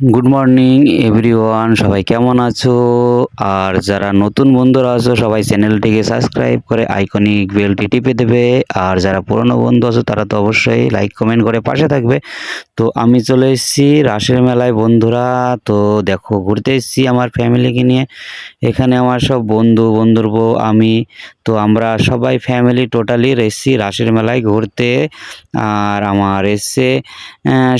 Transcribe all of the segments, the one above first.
Good morning everyone সবাই কেমন আছো? আর যারা নতুন বন্ধুরা আছো, সবাই চ্যানেলটিকে সাবস্ক্রাইব করে আইকনিক বেলটি টিপে দেবে। আর যারা পুরনো বন্ধু আছো, তারা তো অবশ্যই লাইক কমেন্ট করে পাশে থাকবে। তো আমি চলে এসেছি রাসের মেলায়, বন্ধুরা। তো দেখো, ঘুরতে এসেছি আমার ফ্যামিলিকে নিয়ে। এখানে আমার সব বন্ধু, বন্ধুর আমি। তো আমরা সবাই ফ্যামিলি টোটালি এসেছি রাসের মেলায় ঘুরতে। আর আমার এসছে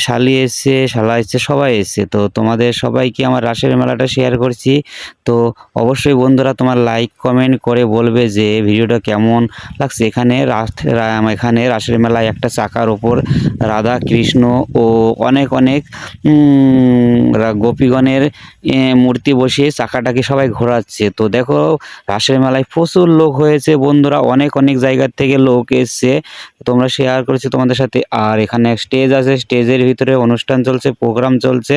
শালি এসছে, শালা এসছে, সবাই এসছে। তো তোমাদের সবাইকে আমার রাসের মেলাটা শেয়ার করছি। তো অবশ্যই বন্ধুরা তোমার লাইক কমেন্ট করে বলবে যে ভিডিওটা কেমন লাগছে। এখানে এখানে রাসের মেলায় একটা চাকার ওপর রাধা, কৃষ্ণ ও অনেক অনেক গোপীগণের মূর্তি বসিয়ে চাকাটাকে সবাই ঘোরাচ্ছে। তো দেখো রাসের মেলায় প্রচুর লোক হয়েছে বন্ধুরা। অনেক অনেক জায়গার থেকে লোক এসছে। তোমরা শেয়ার করেছি তোমাদের সাথে। আর এখানে স্টেজ আছে। স্টেজের ভিতরে অনুষ্ঠান চলছে প্রোগ্রাম চলছে।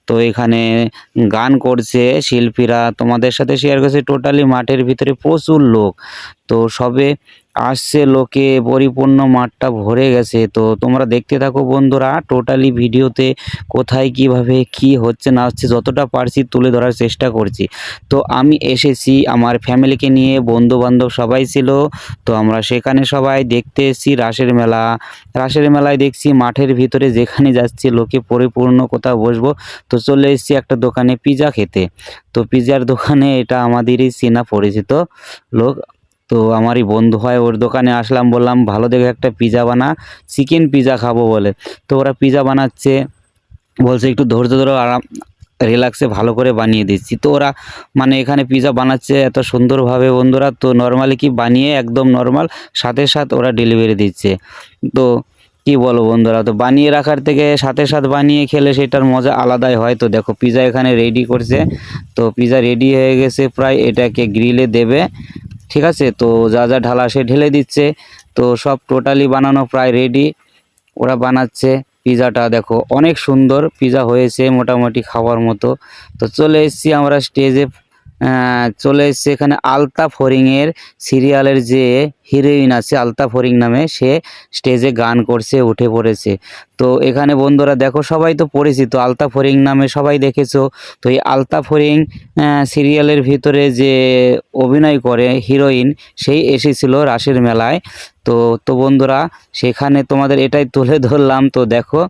তো এখানে গান করছে শিল্পীরা। তোমাদের সাথে শেয়ার করছে টোটালি মাঠের ভিতরে প্রচুর লোক। তো সবে আসছে লোকে, পরিপূর্ণ মাঠটা ভরে গেছে। তো তোমরা দেখতে থাকো বন্ধুরা টোটালি ভিডিওতে কোথায়, কীভাবে, কি হচ্ছে, না হচ্ছে, যতটা পারছি তুলে ধরার চেষ্টা করছি। তো আমি এসেছি, আমার ফ্যামিলিকে নিয়ে বন্ধু বান্ধব সবাই ছিল। তো আমরা সেখানে সবাই দেখতে এসেছি রাসের মেলা। রাসের মেলায় দেখছি মাঠের ভিতরে যেখানে যাচ্ছি, লোকে পরিপূর্ণ কোথাও বসবো। তো চলে এসেছি একটা দোকানে পিজা খেতে। তো পিজার দোকানে এটা আমাদেরই চেনা পরিচিত লোক। তো আমারই বন্ধু হয়, ওর দোকানে আসলাম, বললাম, ভালো দেখে একটা পিজা বানা চিকেন পিজা খাব বলে। তো ওরা পিজা বানাচ্ছে, বলছে, একটু ধৈর্য ধরো, আরাম রিল্যাক্সে ভালো করে বানিয়ে দিচ্ছি। তো ওরা মানে এখানে পিজা বানাচ্ছে এত সুন্দরভাবে বন্ধুরা। তো নর্মালি কি বানিয়ে একদম নর্মাল সাথে সাথে ওরা ডেলিভারি দিচ্ছে। তো কি বলো বন্ধুরা? তো বানিয়ে রাখার থেকে সাথে সাথে বানিয়ে খেলে সেটার মজা আলাদাই হয়। তো দেখো পিজা এখানে রেডি করছে। তো পিজা রেডি হয়ে গেছে প্রায়, এটাকে গ্রিলে দেবে। ঠিক আছে? তো যা যা ঢালা সে ঢেলে দিচ্ছে। তো সব টোটালি বানানো প্রায় রেডি ওরা বানাচ্ছে পিজাটা দেখো, অনেক সুন্দর পিজা হয়েছে মোটামুটি খাওয়ার মতো। তো চলে এসেছি আমরা স্টেজে চলে এসছে এখানে আলতা ফরিংয়ের সিরিয়ালের যে হিরোইন আছে আলতা ফরিং নামে সে স্টেজে গান করছে, উঠে পড়েছে। তো এখানে বন্ধুরা দেখো, সবাই তো পরিচিত আলতা ফরিং নামে সবাই দেখেছ। তো এই আলতা ফরিং সিরিয়ালের ভিতরে যে অভিনয় করে হিরোইন সেই এসেছিল রাশের মেলায়। তো তো বন্ধুরা, সেখানে তোমাদের এটাই তুলে ধরলাম। তো দেখো,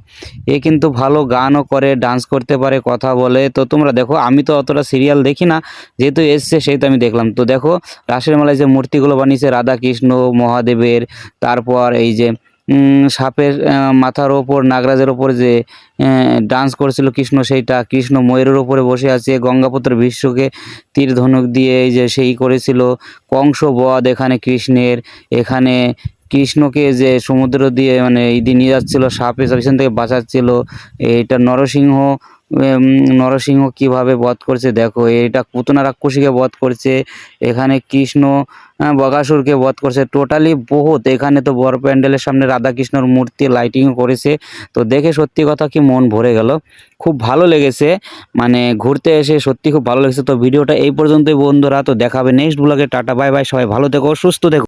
এ কিন্তু ভালো গানও করে ডান্স করতে পারে, কথা বলে। তো তোমরা দেখো, আমি তো অতটা সিরিয়াল দেখি না, যেহেতু এসছে সেই তো আমি দেখলাম। তো দেখো রাসের মেলায় যে মূর্তিগুলো বানিয়েছে রাধা কৃষ্ণ মহাদেবের, তারপর এই যে সাপের মাথার ওপর, নাগরাজের ওপর যে ডান্স করেছিল কৃষ্ণ সেইটা, কৃষ্ণ ময়ূরের ওপরে বসে আছে গঙ্গাপুত্র বিশ্বকে তীর ধনুক দিয়ে এই যে সেই করেছিল কংস বধ এখানে কৃষ্ণের, এখানে কৃষ্ণকে যে সমুদ্র দিয়ে মানে এই দিয়ে নিয়ে যাচ্ছিল সাপে পিছন থেকে বাঁচাচ্ছিল। এটা নরসিংহ নরসিংহ কীভাবে বধ করছে দেখো এটা পুতনা রাক্ষসীকে বধ করছে এখানে কৃষ্ণ আহ, বকাসুরকে বধ করছে টোটালি বহুত। এখানে তো বড় প্যান্ডেলের সামনে রাধাকৃষ্ণর মূর্তি লাইটিং করেছে। তো দেখে সত্যি কথা কি মন ভরে গেল। খুব ভালো লেগেছে মানে ঘুরতে এসে সত্যি খুব ভালো লেগেছে। তো ভিডিওটা এই পর্যন্তই বন্ধুরা তো দেখাবে নেক্সট ব্লগে টাটা বাই বাই সবাই ভালো থেকো সুস্থ থেকো।